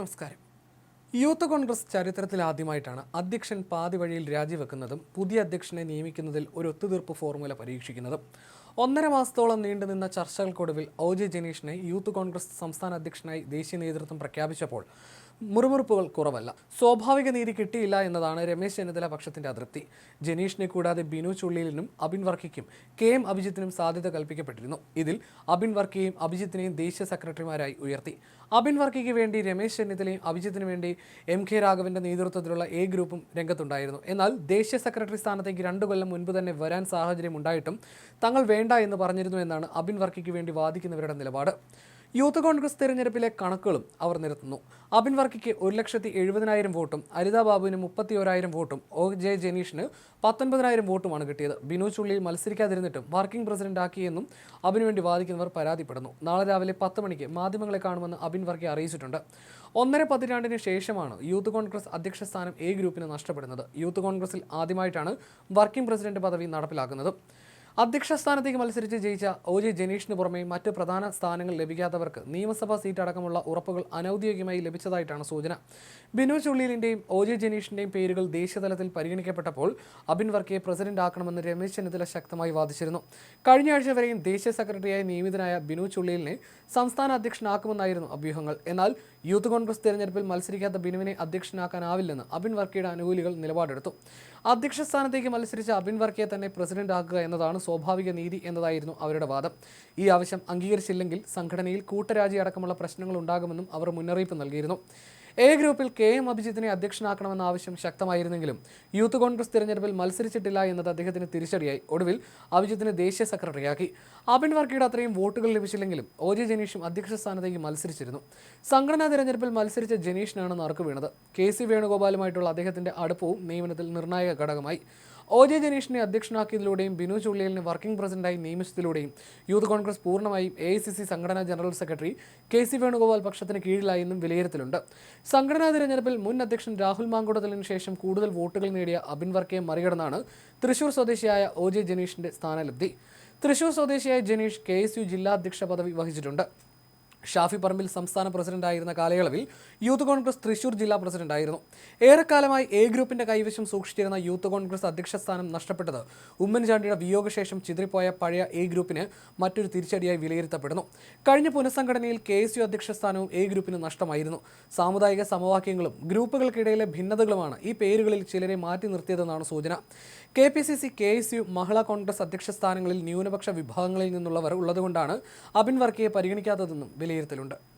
നമസ്കാരം. യൂത്ത് കോൺഗ്രസ് ചരിത്രത്തിൽ ആദ്യമായിട്ടാണ് അധ്യക്ഷൻ പാതി വഴിയിൽ രാജിവെക്കുന്നതും പുതിയ അധ്യക്ഷനെ നിയമിക്കുന്നതിൽ ഒരു ഒത്തുതീർപ്പ് ഫോർമുല പരീക്ഷിക്കുന്നതും. ഒന്നര മാസത്തോളം നീണ്ടുനിന്ന ചർച്ചകൾക്കൊടുവിൽ ഒ ജെ ജനീഷിനെ യൂത്ത് കോൺഗ്രസ് സംസ്ഥാന അധ്യക്ഷനായി ദേശീയ നേതൃത്വം പ്രഖ്യാപിച്ചപ്പോൾ മുറിമുറുപ്പുകൾ കുറവല്ല. സ്വാഭാവിക നീതി കിട്ടിയില്ല എന്നതാണ് രമേശ് ചെന്നിത്തല പക്ഷത്തിന്റെ അതൃപ്തി. ജനീഷിനെ കൂടാതെ ബിനു ചുള്ളിലിനും അബിൻ വർക്കിക്കും കെ എം അഭിജിത്തിനും സാധ്യത കൽപ്പിക്കപ്പെട്ടിരുന്നു. ഇതിൽ അബിൻ വർക്കിയെയും അഭിജിത്തിനെയും ദേശീയ സെക്രട്ടറിമാരായി ഉയർത്തി. അബിൻ വർക്കിക്ക് വേണ്ടി രമേശ് ചെന്നിത്തലയും അഭിജിത്തിനു വേണ്ടി എം കെ രാഘവന്റെ നേതൃത്വത്തിലുള്ള എ ഗ്രൂപ്പും രംഗത്തുണ്ടായിരുന്നു. എന്നാൽ ദേശീയ സെക്രട്ടറി സ്ഥാനത്തേക്ക് രണ്ടു കൊല്ലം മുൻപ് തന്നെ വരാൻ സാഹചര്യം ഉണ്ടായിട്ടും തങ്ങൾ വേണ്ട എന്ന് പറഞ്ഞിരുന്നു എന്നാണ് അബിൻ വർക്കിക്ക് വേണ്ടി വാദിക്കുന്നവരുടെ നിലപാട്. യൂത്ത് കോൺഗ്രസ് തെരഞ്ഞെടുപ്പിലെ കണക്കുകളും അവർ നിരത്തുന്നു. അബിൻ വർക്കിക്ക് ഒരു ലക്ഷത്തി എഴുപതിനായിരം വോട്ടും അരിത ബാബുവിന് മുപ്പത്തി ഓരായിരം വോട്ടും ഒ. ജെ. ജനീഷിന് പത്തൊൻപതിനായിരം വോട്ടുമാണ് കിട്ടിയത്. ബിനു ചുള്ളിയിൽ മത്സരിക്കാതിരുന്നിട്ടും വർക്കിംഗ് പ്രസിഡന്റ് ആക്കിയെന്നും അബിനു വേണ്ടി വാദിക്കുന്നവർ പരാതിപ്പെടുന്നു. നാളെ രാവിലെ പത്ത് മണിക്ക് മാധ്യമങ്ങളെ കാണുമെന്ന് അബിൻ വർക്കി അറിയിച്ചിട്ടുണ്ട്. ഒന്നര പതിറ്റാണ്ടിന് ശേഷമാണ് യൂത്ത് കോൺഗ്രസ് അധ്യക്ഷ സ്ഥാനം എ ഗ്രൂപ്പിന് നഷ്ടപ്പെടുന്നത്. യൂത്ത് കോൺഗ്രസിൽ ആദ്യമായിട്ടാണ് വർക്കിംഗ് പ്രസിഡന്റ് പദവി നടപ്പിലാക്കുന്നത്. അധ്യക്ഷ സ്ഥാനത്തേക്ക് മത്സരിച്ച് ജയിച്ച ഒ ജെ ജനീഷിന് പുറമെ മറ്റ് പ്രധാന സ്ഥാനങ്ങൾ ലഭിക്കാത്തവർക്ക് നിയമസഭാ സീറ്റ് അടക്കമുള്ള ഉറപ്പുകൾ അനൌദ്യോഗികമായി ലഭിച്ചതായിട്ടാണ് സൂചന. ബിനു ചുള്ളിയിലിന്റെയും ഒ ജെ ജനീഷിന്റെയും പേരുകൾ ദേശീയതലത്തിൽ പരിഗണിക്കപ്പെട്ടപ്പോൾ അബിൻ വർക്കിയെ പ്രസിഡന്റ് ആക്കണമെന്ന് രമേശ് ചെന്നിത്തല ശക്തമായി വാദിച്ചിരുന്നു. കഴിഞ്ഞ ആഴ്ച വരെയും ദേശീയ സെക്രട്ടറിയായി നിയമിതനായ ബിനു ചുള്ളിയിലിനെ സംസ്ഥാന അധ്യക്ഷനാക്കുമെന്നായിരുന്നു അഭ്യൂഹങ്ങൾ. എന്നാൽ യൂത്ത് കോൺഗ്രസ് തെരഞ്ഞെടുപ്പിൽ മത്സരിക്കാത്ത ബിനുവിനെ അധ്യക്ഷനാക്കാനാവില്ലെന്ന് അബിൻ വർക്കിയുടെ അനുകൂലികൾ നിലപാടെടുത്തു. അധ്യക്ഷ സ്ഥാനത്തേക്ക് മത്സരിച്ച അബിൻ വർക്കിയെ തന്നെ പ്രസിഡന്റ് ആക്കുക എന്നതാണ് സ്വാഭാവിക നീതി എന്നതായിരുന്നു അവരുടെ വാദം. ഈ ആവശ്യം അംഗീകരിച്ചില്ലെങ്കിൽ സംഘടനയിൽ കൂട്ടരാജി അടക്കമുള്ള പ്രശ്നങ്ങൾ ഉണ്ടാകുമെന്നും അവർ മുന്നറിയിപ്പ് നൽകിയിരുന്നു. എ ഗ്രൂപ്പിൽ കെ എം അഭിജിത്തിനെ അധ്യക്ഷനാക്കണമെന്ന ആവശ്യം ശക്തമായിരുന്നെങ്കിലും യൂത്ത് കോൺഗ്രസ് തിരഞ്ഞെടുപ്പിൽ മത്സരിച്ചിട്ടില്ല എന്നത് അദ്ദേഹത്തിന് തിരിച്ചടിയായി. ഒടുവിൽ അഭിജിത്തിനെ ദേശീയ സെക്രട്ടറിയാക്കി. അബിൻ വർക്കിയുടെ അത്രയും വോട്ടുകൾ ലഭിച്ചില്ലെങ്കിലും ഒ ജെ ജനീഷും അധ്യക്ഷ സ്ഥാനത്തേക്ക് മത്സരിച്ചിരുന്നു. സംഘടനാ തിരഞ്ഞെടുപ്പിൽ മത്സരിച്ച ജനീഷിനാണ് നറുക്ക് വീണത്. കെ സി വേണുഗോപാലുമായിട്ടുള്ള അദ്ദേഹത്തിന്റെ അടുപ്പവും നിയമനത്തിൽ നിർണായക ഘടകമായി. ഒ ജെ ജനീഷിനെ അധ്യക്ഷനാക്കിയതിലൂടെയും ബിനു ചുള്ളിയലിനെ വർക്കിംഗ് പ്രസിഡന്റായി നിയമിച്ചതിലൂടെയും യൂത്ത് കോൺഗ്രസ് പൂർണമായും എ സി സി സംഘടനാ general secretary K C Venugopal പക്ഷത്തിന് കീഴിലായെന്നും വിലയിരുത്തലുണ്ട്. സംഘടനാ തിരഞ്ഞെടുപ്പിൽ മുൻ അധ്യക്ഷൻ രാഹുൽ മാങ്കുടത്തിലിന് ശേഷം കൂടുതൽ വോട്ടുകൾ നേടിയ അബിൻ വർക്കയെ മറികടന്നാണ് തൃശൂർ സ്വദേശിയായ ഒ ജെ ജനീഷിന്റെ സ്ഥാനലബ്ധി തൃശൂർ സ്വദേശിയായ ജനീഷ് കെ എസ് യു ജില്ലാ അധ്യക്ഷ പദവി വഹിച്ചിട്ടുണ്ട്. ഷാഫി പറമ്പിൽ സംസ്ഥാന പ്രസിഡന്റായിരുന്ന കാലയളവിൽ യൂത്ത് കോൺഗ്രസ് തൃശൂർ ജില്ലാ പ്രസിഡന്റായിരുന്നു. ഏറെക്കാലമായി എ ഗ്രൂപ്പിന്റെ കൈവശം സൂക്ഷിച്ചിരുന്ന യൂത്ത് കോൺഗ്രസ് അധ്യക്ഷ സ്ഥാനം നഷ്ടപ്പെട്ടത് ഉമ്മൻചാണ്ടിയുടെ വിയോഗശേഷം ചിതറിപ്പോയ പഴയ എ ഗ്രൂപ്പിന് മറ്റൊരു തിരിച്ചടിയായി വിലയിരുത്തപ്പെടുന്നു. കഴിഞ്ഞ പുനഃസംഘടനയിൽ കെ എസ് യു അധ്യക്ഷ സ്ഥാനവും എ ഗ്രൂപ്പിന് നഷ്ടമായിരുന്നു. സാമുദായിക സമവാക്യങ്ങളും ഗ്രൂപ്പുകൾക്കിടയിലെ ഭിന്നതകളുമാണ് ഈ പേരുകളിൽ ചിലരെ മാറ്റി നിർത്തിയതെന്നാണ് സൂചന. K P C C K S U Mahila Congress അധ്യക്ഷ സ്ഥാനങ്ങളിൽ ന്യൂനപക്ഷ വിഭാഗങ്ങളിൽ നിന്നുള്ളവർ ഉള്ളതുകൊണ്ടാണ് അബിൻ വർക്കിയെ പരിഗണിക്കാത്തതെന്നും വിലയിരുത്തലുണ്ട്.